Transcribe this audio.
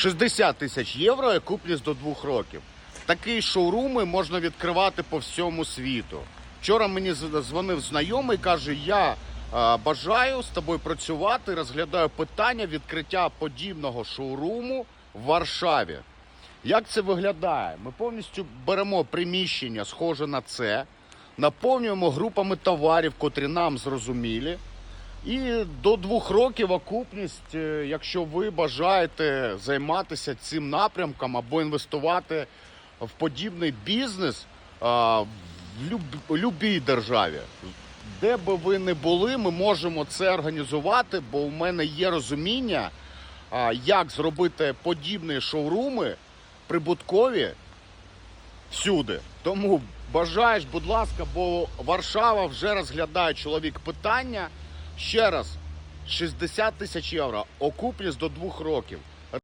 60 тисяч євро і окупність до двох років. Такі шоуруми можна відкривати по всьому світу. Вчора мені дзвонив знайомий, каже: я е, бажаю з тобою працювати, розглядаю питання відкриття подібного шоуруму в Варшаві. Як це виглядає? Ми повністю беремо приміщення, схоже на це, наповнюємо групами товарів, котрі нам зрозумілі. І до двох років окупність, е, якщо ви бажаєте займатися цим напрямком або інвестувати в подібний бізнес а, в люб- любій державі. Де би ви не були, ми можемо це організувати, бо у мене є розуміння, а, як зробити подібні шоуруми прибуткові всюди. Тому бажаєш, будь ласка, бо Варшава вже розглядає чоловік питання. Ще раз, 60 тисяч євро, окупність до двох років.